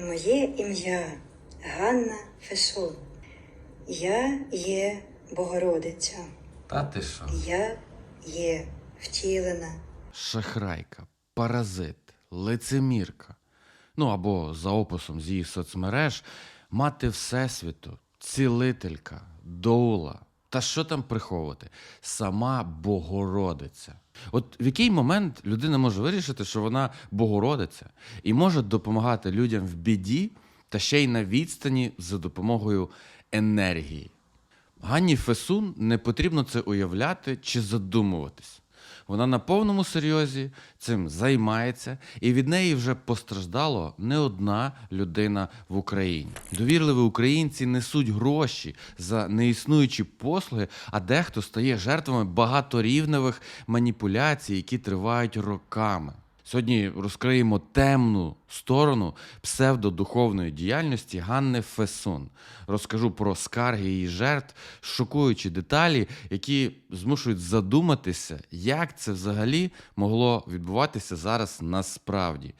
Моє ім'я Ганна Фесун. Я є Богородиця. Та ти що? Я є втілена. Шахрайка, паразит, лицемірка. Ну або за описом з її соцмереж, мати Всесвіту, цілителька, доула. Та що там приховувати? Сама Богородиця. От в який момент людина може вирішити, що вона Богородиця і може допомагати людям в біді та ще й на відстані за допомогою енергії. Ганні Фесун не потрібно це уявляти чи задумуватись. Вона на повному серйозі цим займається, і від неї вже постраждало не одна людина в Україні. Довірливі українці несуть гроші за неіснуючі послуги, а дехто стає жертвами багаторівневих маніпуляцій, які тривають роками. Сьогодні розкриємо темну сторону псевдодуховної діяльності Ганни Фесун. Розкажу про скарги її жертв, шокуючі деталі, які змушують задуматися, як це взагалі могло відбуватися зараз насправді.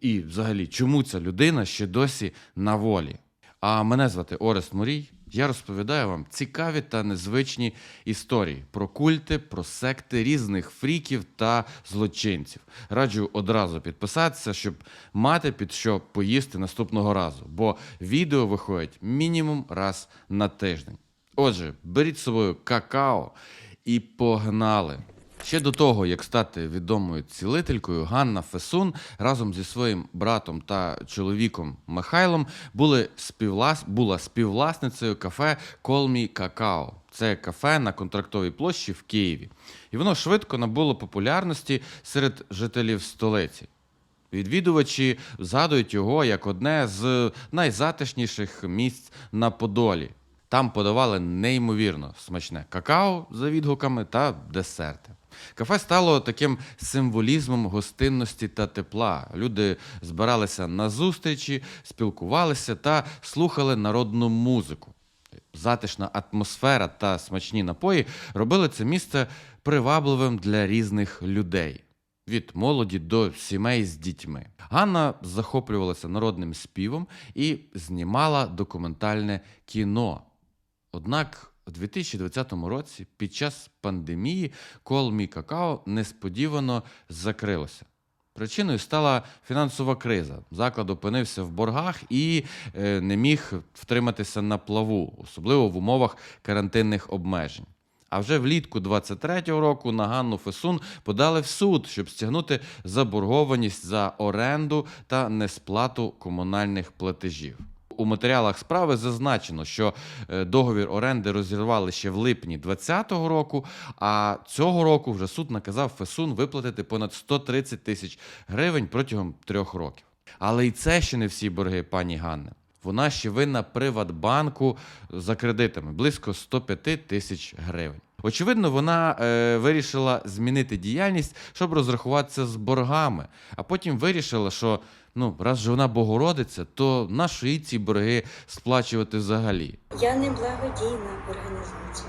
І взагалі, чому ця людина ще досі на волі. А мене звати Орест Морій. Я розповідаю вам цікаві та незвичні історії про культи, про секти різних фріків та злочинців. Раджу одразу підписатися, щоб мати під що поїсти наступного разу, бо відео виходять мінімум раз на тиждень. Отже, беріть собою какао і погнали. Ще до того, як стати відомою цілителькою, Ганна Фесун разом зі своїм братом та чоловіком Михайлом були співвлас... була співвласницею кафе Колмі Какао. Це кафе на контрактовій площі в Києві. І воно швидко набуло популярності серед жителів столиці. Відвідувачі згадують його як одне з найзатишніших місць на Подолі. Там подавали неймовірно смачне какао за відгуками та десерти. Кафе стало таким символізмом гостинності та тепла. Люди збиралися на зустрічі, спілкувалися та слухали народну музику. Затишна атмосфера та смачні напої робили це місце привабливим для різних людей. Від молоді до сімей з дітьми. Ганна захоплювалася народним співом і знімала документальне кіно. Однак у 2020 році, під час пандемії, Me Какао несподівано закрилося. Причиною стала фінансова криза. Заклад опинився в боргах і е, не міг втриматися на плаву, особливо в умовах карантинних обмежень. А вже влітку 23-го року на Ганну Фесун подали в суд, щоб стягнути заборгованість за оренду та несплату комунальних платежів. У матеріалах справи зазначено, що е, договір оренди розірвали ще в липні 2020 року, а цього року вже суд наказав Фесун виплатити понад 130 тисяч гривень протягом трьох років. Але і це ще не всі борги пані Ганни. Вона ще винна Приватбанку за кредитами близько 105 тисяч гривень. Очевидно, вона е, вирішила змінити діяльність, щоб розрахуватися з боргами, а потім вирішила, що ну, раз же вона Богородиця, то нащо їй ці борги сплачувати взагалі. Я не благодійна організація.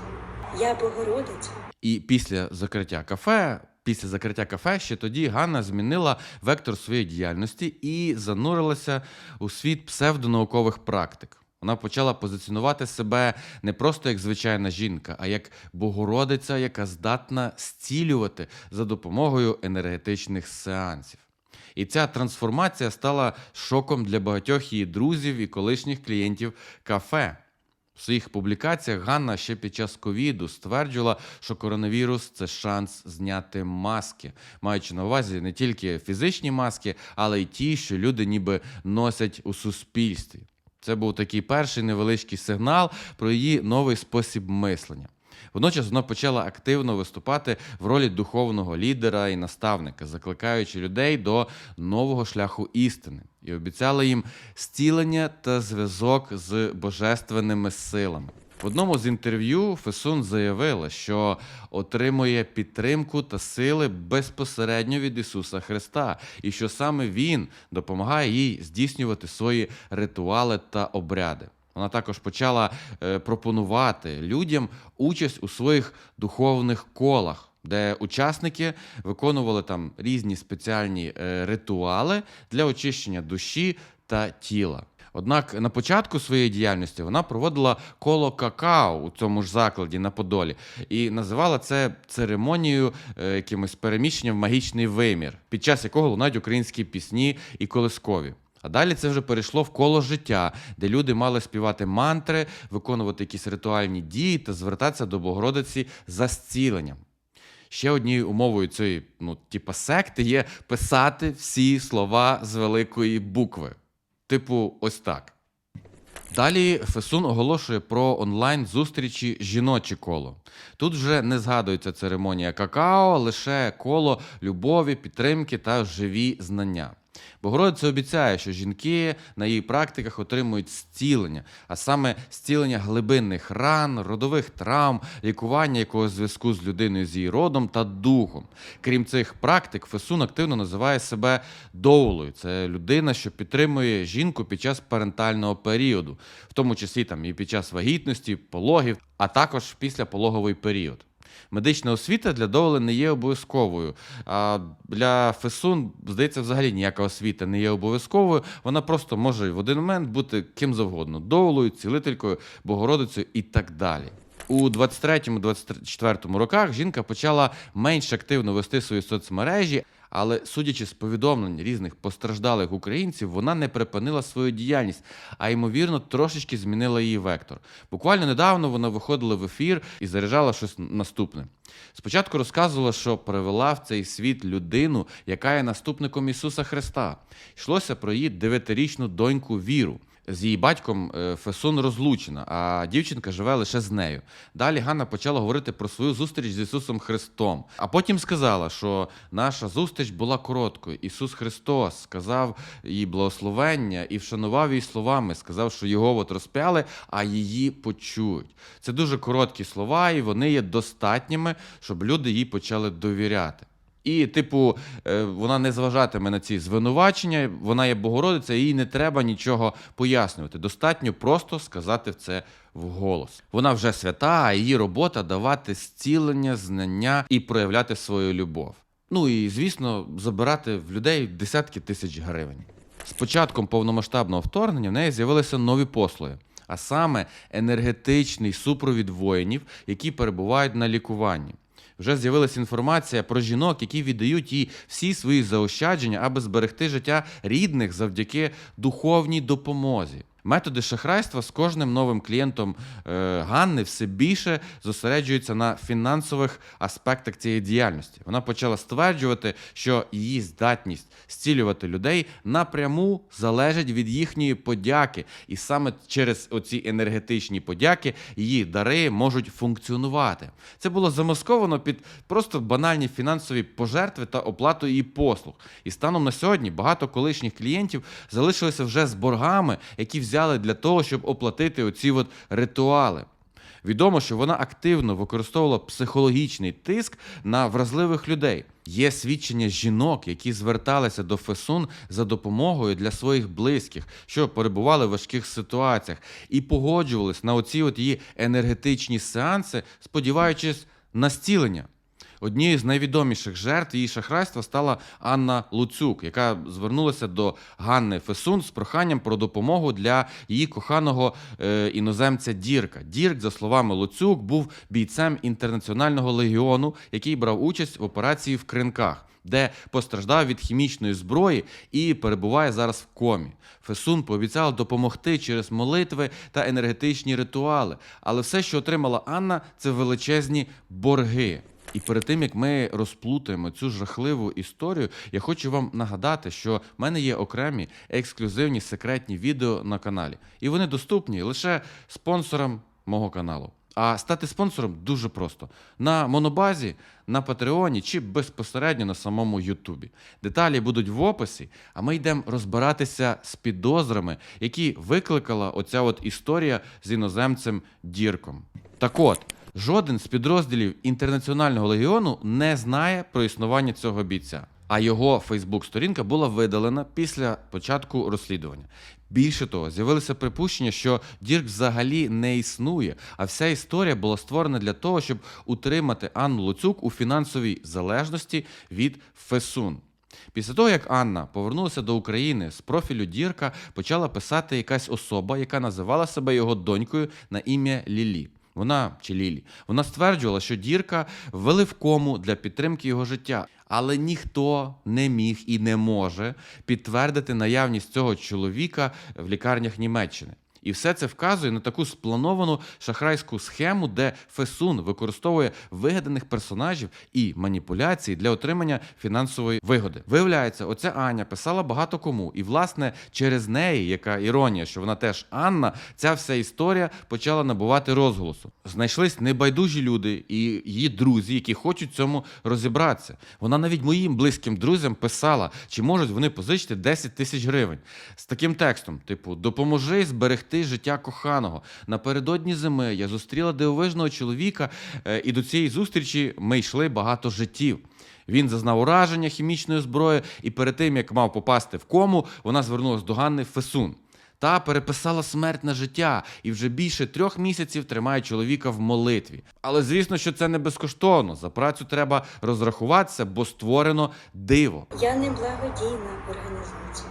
Я Богородиця. І після закриття кафе, після закриття кафе, ще тоді Ганна змінила вектор своєї діяльності і занурилася у світ псевдонаукових практик. Вона почала позиціонувати себе не просто як звичайна жінка, а як Богородиця, яка здатна зцілювати за допомогою енергетичних сеансів. І ця трансформація стала шоком для багатьох її друзів і колишніх клієнтів кафе. В своїх публікаціях Ганна ще під час ковіду стверджувала, що коронавірус це шанс зняти маски, маючи на увазі не тільки фізичні маски, але й ті, що люди ніби носять у суспільстві. Це був такий перший невеличкий сигнал про її новий спосіб мислення. Водночас вона почала активно виступати в ролі духовного лідера і наставника, закликаючи людей до нового шляху істини, і обіцяла їм зцілення та зв'язок з божественними силами. В одному з інтерв'ю Фесун заявила, що отримує підтримку та сили безпосередньо від Ісуса Христа, і що саме Він допомагає їй здійснювати свої ритуали та обряди. Вона також почала е, пропонувати людям участь у своїх духовних колах, де учасники виконували там різні спеціальні е, ритуали для очищення душі та тіла. Однак на початку своєї діяльності вона проводила коло какао у цьому ж закладі на Подолі і називала це церемонією е, якимось переміщенням в магічний вимір, під час якого лунають українські пісні і колискові. А далі це вже перейшло в коло життя, де люди мали співати мантри, виконувати якісь ритуальні дії та звертатися до Богородиці за зціленням. Ще однією умовою цієї, ну, типа секти є писати всі слова з великої букви. Типу, ось так. Далі Фесун оголошує про онлайн-зустрічі жіноче коло. Тут вже не згадується церемонія какао, лише коло любові, підтримки та живі знання. Богородиця обіцяє, що жінки на її практиках отримують зцілення, а саме зцілення глибинних ран, родових травм, лікування якогось зв'язку з людиною з її родом та духом. Крім цих практик, Фесун активно називає себе доулою. Це людина, що підтримує жінку під час парентального періоду, в тому числі там і під час вагітності, пологів, а також післяпологовий період. Медична освіта для Доули не є обов'язковою. А для Фесун, здається, взагалі ніяка освіта не є обов'язковою. Вона просто може в один момент бути ким завгодно: Доволою, цілителькою, Богородицею і так далі. У 23-24 роках жінка почала менш активно вести свої соцмережі, але судячи з повідомлень різних постраждалих українців, вона не припинила свою діяльність, а ймовірно, трошечки змінила її вектор. Буквально недавно вона виходила в ефір і заряджала щось наступне. Спочатку розказувала, що привела в цей світ людину, яка є наступником Ісуса Христа. Йшлося про її дев'ятирічну доньку Віру. З її батьком е, Фесун розлучена, а дівчинка живе лише з нею. Далі Ганна почала говорити про свою зустріч з Ісусом Христом. А потім сказала, що наша зустріч була короткою. Ісус Христос сказав їй благословення і вшанував її словами, сказав, що його от розп'яли, а її почують. Це дуже короткі слова, і вони є достатніми, щоб люди їй почали довіряти. І, типу, е, вона не зважатиме на ці звинувачення, вона є Богородиця, їй не треба нічого пояснювати. Достатньо просто сказати це вголос. Вона вже свята, а її робота давати зцілення, знання і проявляти свою любов. Ну і звісно, забирати в людей десятки тисяч гривень. З початком повномасштабного вторгнення в неї з'явилися нові послуги, а саме енергетичний супровід воїнів, які перебувають на лікуванні. Вже з'явилася інформація про жінок, які віддають їй всі свої заощадження, аби зберегти життя рідних завдяки духовній допомозі. Методи шахрайства з кожним новим клієнтом е, Ганни все більше зосереджуються на фінансових аспектах цієї діяльності. Вона почала стверджувати, що її здатність зцілювати людей напряму залежить від їхньої подяки, і саме через оці енергетичні подяки її дари можуть функціонувати. Це було замасковано під просто банальні фінансові пожертви та оплату її послуг. І станом на сьогодні багато колишніх клієнтів залишилися вже з боргами, які взяли для того, щоб оплатити оці от ритуали. Відомо, що вона активно використовувала психологічний тиск на вразливих людей. Є свідчення жінок, які зверталися до Фесун за допомогою для своїх близьких, що перебували в важких ситуаціях, і погоджувались на оці от її енергетичні сеанси, сподіваючись на зцілення. Однією з найвідоміших жертв її шахрайства стала Анна Луцюк, яка звернулася до Ганни Фесун з проханням про допомогу для її коханого е, іноземця Дірка. Дірк, за словами Луцюк, був бійцем інтернаціонального легіону, який брав участь в операції в Кринках. Де постраждав від хімічної зброї і перебуває зараз в комі. Фесун пообіцяла допомогти через молитви та енергетичні ритуали. Але все, що отримала Анна, це величезні борги. І перед тим як ми розплутаємо цю жахливу історію, я хочу вам нагадати, що в мене є окремі ексклюзивні секретні відео на каналі, і вони доступні лише спонсорам мого каналу. А стати спонсором дуже просто на монобазі, на Патреоні чи безпосередньо на самому Ютубі. Деталі будуть в описі, а ми йдемо розбиратися з підозрами, які викликала оця от історія з іноземцем Дірком. Так от. Жоден з підрозділів інтернаціонального легіону не знає про існування цього бійця, а його Фейсбук-сторінка була видалена після початку розслідування. Більше того, з'явилося припущення, що Дірк взагалі не існує, а вся історія була створена для того, щоб утримати Анну Луцюк у фінансовій залежності від Фесун. Після того, як Анна повернулася до України з профілю Дірка, почала писати якась особа, яка називала себе його донькою на ім'я Лілі. Вона чи Лілі. Вона стверджувала, що Дірка ввели в кому для підтримки його життя. Але ніхто не міг і не може підтвердити наявність цього чоловіка в лікарнях Німеччини. І все це вказує на таку сплановану шахрайську схему, де Фесун використовує вигаданих персонажів і маніпуляції для отримання фінансової вигоди. Виявляється, оця Аня писала багато кому, і власне через неї, яка іронія, що вона теж Анна, ця вся історія почала набувати розголосу. Знайшлись небайдужі люди і її друзі, які хочуть цьому розібратися. Вона навіть моїм близьким друзям писала, чи можуть вони позичити 10 тисяч гривень з таким текстом: типу, допоможи зберегти життя коханого. Напередодні зими я зустріла дивовижного чоловіка, е, і до цієї зустрічі ми йшли багато життів. Він зазнав ураження хімічної зброї, і перед тим як мав попасти в кому, вона звернулася до Ганни Фесун. Та переписала смерть на життя і вже більше трьох місяців тримає чоловіка в молитві. Але звісно, що це не безкоштовно. За працю треба розрахуватися, бо створено диво. Я не благодійна організація.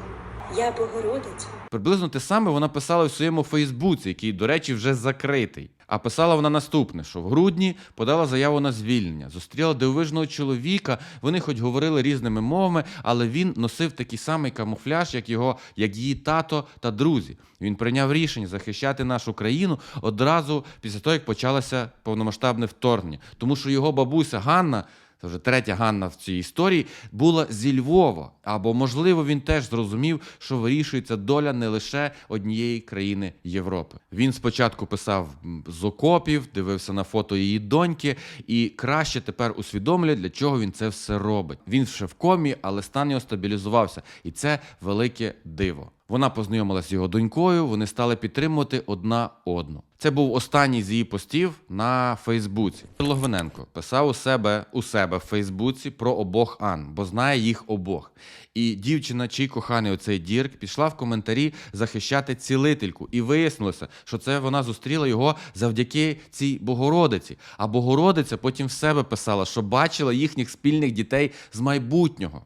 Я Богородиця. Приблизно те саме вона писала в своєму Фейсбуці, який, до речі, вже закритий. А писала вона наступне: що в грудні подала заяву на звільнення, зустріла дивовижного чоловіка. Вони хоч говорили різними мовами, але він носив такий самий камуфляж, як його, як її тато та друзі. Він прийняв рішення захищати нашу країну одразу після того, як почалося повномасштабне вторгнення, тому що його бабуся Ганна. Це вже третя Ганна в цій історії була зі Львова. Або, можливо, він теж зрозумів, що вирішується доля не лише однієї країни Європи. Він спочатку писав з окопів, дивився на фото її доньки, і краще тепер усвідомлює, для чого він це все робить. Він ще в комі, але стан його стабілізувався, і це велике диво. Вона познайомилася з його донькою, вони стали підтримувати одна одну. Це був останній з її постів на Фейсбуці. Логвиненко писав у себе у себе в Фейсбуці про обох Ан, бо знає їх обох. І дівчина, чий коханий оцей Дірк, пішла в коментарі захищати цілительку, і вияснилося, що це вона зустріла його завдяки цій Богородиці. А Богородиця потім в себе писала, що бачила їхніх спільних дітей з майбутнього.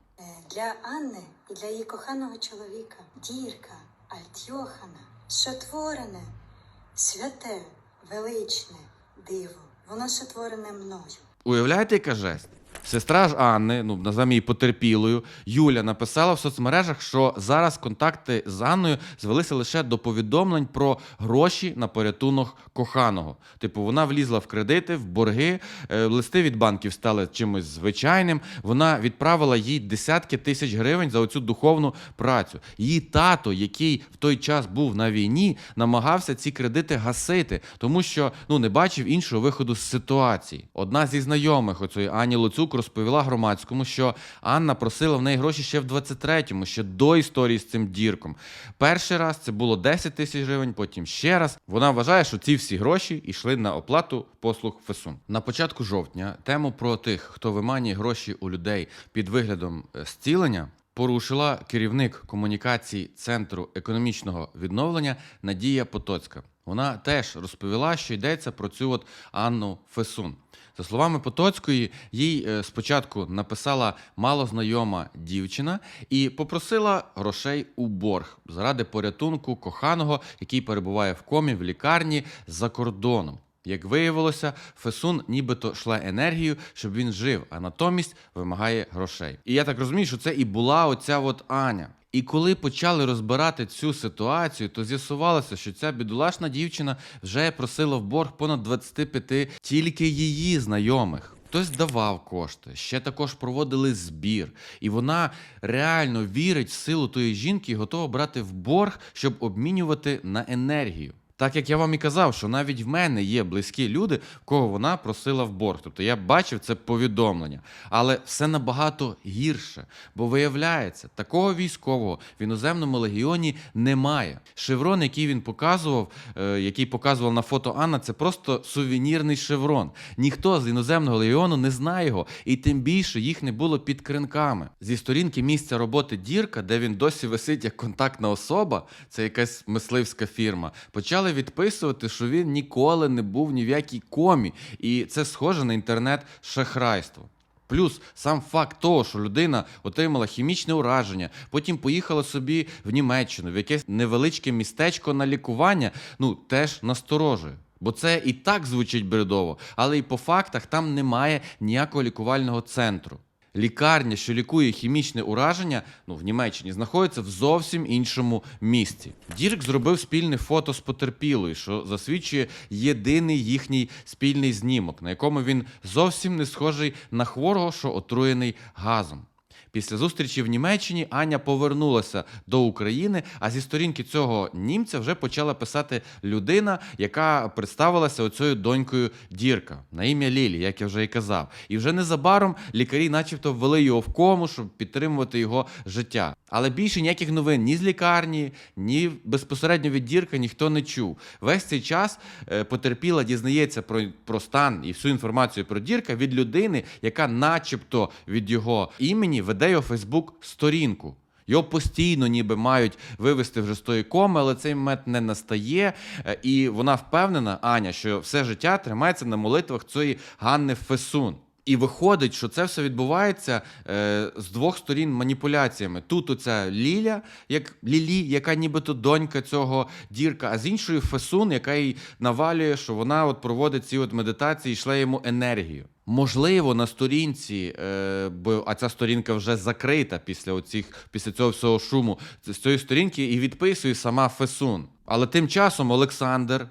Для Анни і для її коханого чоловіка Дірка Альтьохана, сотворене, святе, величне диво. Воно сотворене мною. Уявляєте, яка жесть? Сестра ж Анни, ну називаємо її потерпілою, Юля написала в соцмережах, що зараз контакти з Анною звелися лише до повідомлень про гроші на порятунок коханого. Типу, вона влізла в кредити, в борги, е, листи від банків стали чимось звичайним. Вона відправила їй десятки тисяч гривень за оцю духовну працю. Її тато, який в той час був на війні, намагався ці кредити гасити, тому що ну не бачив іншого виходу з ситуації. Одна зі знайомих оцої Ані Луцук розповіла громадському, що Анна просила в неї гроші ще в 23-му, ще до історії з цим дірком. Перший раз це було 10 тисяч гривень, потім ще раз. Вона вважає, що ці всі гроші йшли на оплату послуг ФЕСУН. На початку жовтня тему про тих, хто виманює гроші у людей під виглядом е, зцілення. Порушила керівник комунікації Центру економічного відновлення Надія Потоцька. Вона теж розповіла, що йдеться про цю от Анну Фесун. За словами Потоцької, їй е, спочатку написала малознайома дівчина і попросила грошей у борг заради порятунку коханого, який перебуває в комі в лікарні за кордоном. Як виявилося, Фесун нібито шла енергію, щоб він жив, а натомість вимагає грошей. І я так розумію, що це і була оця от Аня. І коли почали розбирати цю ситуацію, то з'ясувалося, що ця бідолашна дівчина вже просила в борг понад 25 тільки її знайомих. Хтось давав кошти, ще також проводили збір, і вона реально вірить в силу тої жінки і готова брати в борг, щоб обмінювати на енергію. Так як я вам і казав, що навіть в мене є близькі люди, кого вона просила в борг. Тобто я бачив це повідомлення. Але все набагато гірше, бо виявляється, такого військового в іноземному легіоні немає. Шеврон, який він показував, е, який показував на фото Анна, це просто сувенірний шеврон. Ніхто з іноземного легіону не знає його, і тим більше їх не було під кринками. Зі сторінки місця роботи Дірка, де він досі висить як контактна особа, це якась мисливська фірма. Почали відписувати, що він ніколи не був ні в якій комі, і це схоже на інтернет-шахрайство. Плюс сам факт того, що людина отримала хімічне ураження, потім поїхала собі в Німеччину, в якесь невеличке містечко на лікування, ну теж насторожує. Бо це і так звучить бредово, але і по фактах там немає ніякого лікувального центру. Лікарня, що лікує хімічне ураження, ну в Німеччині знаходиться в зовсім іншому місці. Дірк зробив спільне фото з потерпілою, що засвідчує єдиний їхній спільний знімок, на якому він зовсім не схожий на хворого, що отруєний газом. Після зустрічі в Німеччині Аня повернулася до України, а зі сторінки цього німця вже почала писати людина, яка представилася оцею донькою Дірка на ім'я Лілі, як я вже і казав. І вже незабаром лікарі, начебто, ввели його в кому, щоб підтримувати його життя. Але більше ніяких новин ні з лікарні, ні безпосередньо від Дірка ніхто не чув. Весь цей час е, потерпіла дізнається про, про стан і всю інформацію про Дірка від людини, яка, начебто, від його імені веде його Фейсбук сторінку. Його постійно ніби мають вивести вже з тої коми, але цей момент не настає. Е, І вона впевнена, Аня, що все життя тримається на молитвах цієї Ганни Фесун. І виходить, що це все відбувається е, з двох сторін маніпуляціями. Тут оця Ліля, як Лілі, яка нібито донька цього дірка, а з іншою Фесун, яка їй навалює, що вона от проводить ці от медитації і йому енергію. Можливо, на сторінці, е, бо а ця сторінка вже закрита після оцих, після цього всього шуму. З цієї сторінки і відписує сама Фесун. Але тим часом Олександр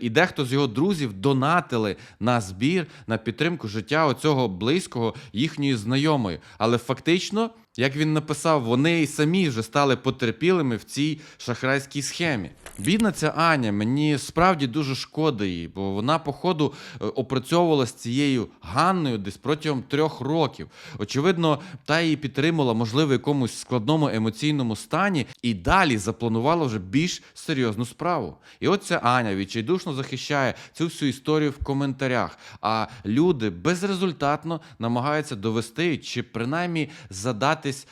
і дехто з його друзів донатили на збір на підтримку життя оцього близького їхньої знайомої. Але фактично, як він написав, вони і самі вже стали потерпілими в цій шахрайській схемі. Бідна ця Аня, мені справді дуже шкода її, бо вона, походу, е, опрацьовувала з цією Ганною десь протягом трьох років. Очевидно, та її підтримала, можливо, в якомусь складному емоційному стані, і далі запланувала вже більш серйозну справу. І от ця Аня відчайдушно захищає цю всю історію в коментарях. А люди безрезультатно намагаються довести чи принаймні задатись.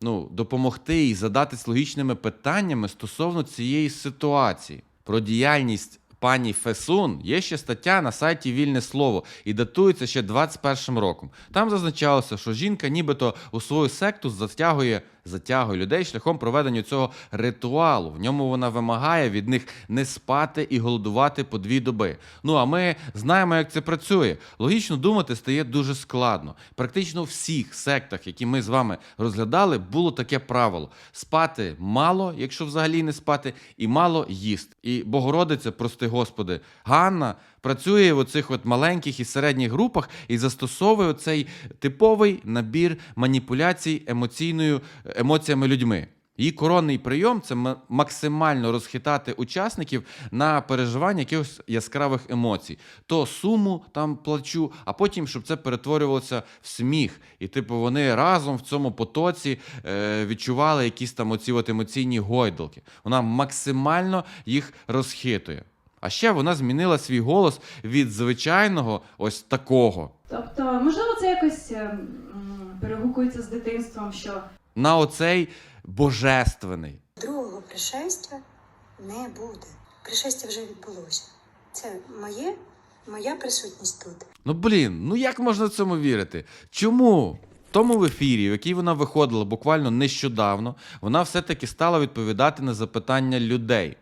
Ну, допомогти і задатись логічними питаннями стосовно цієї ситуації. Про діяльність пані Фесун є ще стаття на сайті Вільне Слово і датується ще 21 роком. Там зазначалося, що жінка нібито у свою секту затягує, затягує людей шляхом проведення цього ритуалу. В ньому вона вимагає від них не спати і голодувати по дві доби. Ну а ми знаємо, як це працює. Логічно думати стає дуже складно. Практично у всіх сектах, які ми з вами розглядали, було таке правило: спати мало, якщо взагалі не спати, і мало їсти. І Богородиця, прости Господи, Ганна працює в оцих от маленьких і середніх групах і застосовує цей типовий набір маніпуляцій емоційною емоціями людьми. Її коронний прийом це максимально розхитати учасників на переживання якихось яскравих емоцій. То суму там плачу, а потім, щоб це перетворювалося в сміх. І, типу, вони разом в цьому потоці е, відчували якісь там оці от емоційні гойдалки. Вона максимально їх розхитує. А ще вона змінила свій голос від звичайного ось такого Тобто, можливо, це якось ем, м, перегукується з дитинством, що на оцей божественний. Другого пришестя не буде. Пришестя вже відбулося. Це моє, моя присутність тут. Ну блін, ну як можна цьому вірити? Чому? В тому в ефірі, в який вона виходила буквально нещодавно, вона все-таки стала відповідати на запитання людей.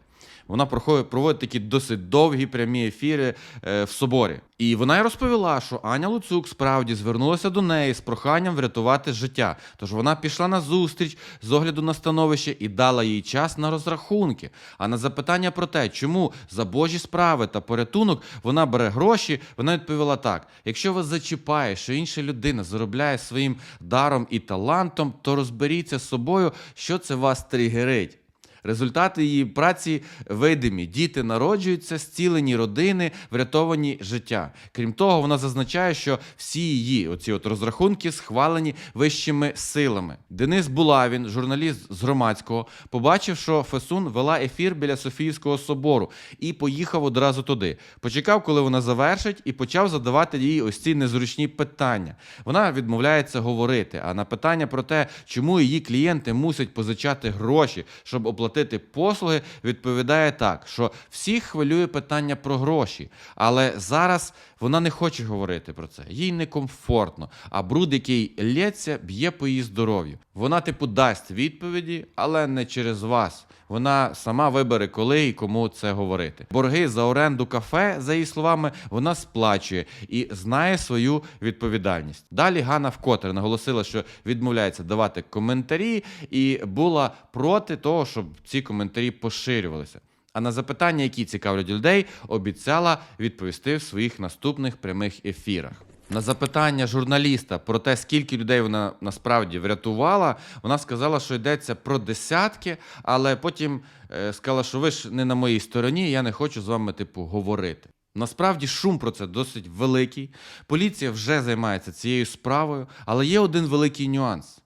Вона проходить, проводить такі досить довгі прямі ефіри е, в соборі. І вона й розповіла, що Аня Луцук справді звернулася до неї з проханням врятувати життя. Тож вона пішла на зустріч з огляду на становище і дала їй час на розрахунки. А на запитання про те, чому за божі справи та порятунок вона бере гроші, вона відповіла так: якщо вас зачіпає, що інша людина заробляє своїм даром і талантом, то розберіться з собою, що це вас тригерить. Результати її праці видимі. Діти народжуються, зцілені родини, врятовані життя. Крім того, вона зазначає, що всі її оці от розрахунки схвалені вищими силами. Денис Булавін, журналіст з громадського, побачив, що Фесун вела ефір біля Софіївського собору і поїхав одразу туди. Почекав, коли вона завершить, і почав задавати їй ось ці незручні питання. Вона відмовляється говорити. А на питання про те, чому її клієнти мусять позичати гроші, щоб оплатити послуги, відповідає так, що всіх хвилює питання про гроші. Але зараз Вона не хоче говорити про це, їй некомфортно, а бруд, який лється, б'є по її здоров'ю. Вона, типу, дасть відповіді, але не через вас. Вона сама вибере, коли і кому це говорити. Борги за оренду кафе, за її словами, вона сплачує і знає свою відповідальність. Далі Ганна вкотре наголосила, що відмовляється давати коментарі, і була проти того, щоб ці коментарі поширювалися. А на запитання, які цікавлять людей, обіцяла відповісти в своїх наступних прямих ефірах. На запитання журналіста про те, скільки людей вона насправді врятувала, вона сказала, що йдеться про десятки, але потім е, сказала, що ви ж не на моїй стороні, я не хочу з вами, типу, говорити. Насправді шум про це досить великий. Поліція вже займається цією справою, але є один великий нюанс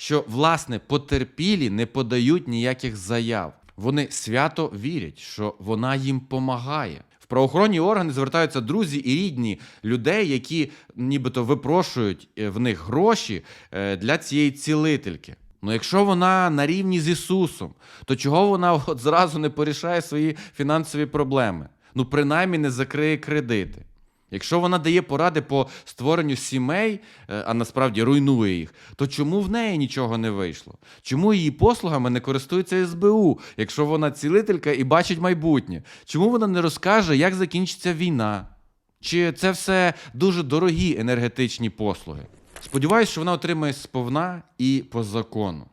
що власне потерпілі не подають ніяких заяв. Вони свято вірять, що вона їм помагає. Правоохоронні органи звертаються друзі і рідні людей, які нібито випрошують е, в них гроші е, для цієї цілительки. Ну, якщо вона на рівні з Ісусом, то чого вона от зразу не порішає свої фінансові проблеми? Ну, принаймні не закриє кредити. Якщо вона дає поради по створенню сімей, е, а насправді руйнує їх, то чому в неї нічого не вийшло? Чому її послугами не користується СБУ, якщо вона цілителька і бачить майбутнє? Чому вона не розкаже, як закінчиться війна? Чи це все дуже дорогі енергетичні послуги? Сподіваюсь, що вона отримає сповна і по закону.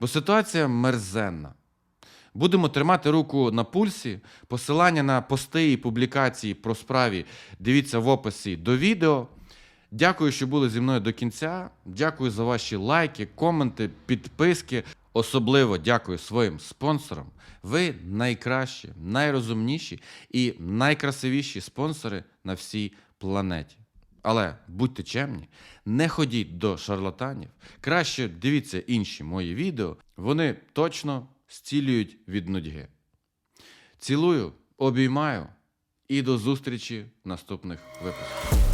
Бо ситуація мерзенна. Будемо тримати руку на пульсі. Посилання на пости і публікації про справі дивіться в описі до відео. Дякую, що були зі мною до кінця. Дякую за ваші лайки, коменти, підписки. Особливо дякую своїм спонсорам. Ви найкращі, найрозумніші і найкрасивіші спонсори на всій планеті. Але будьте чемні, не ходіть до шарлатанів. Краще дивіться інші мої відео. Вони точно зцілюють від нудьги. Цілую, обіймаю і до зустрічі в наступних випусках.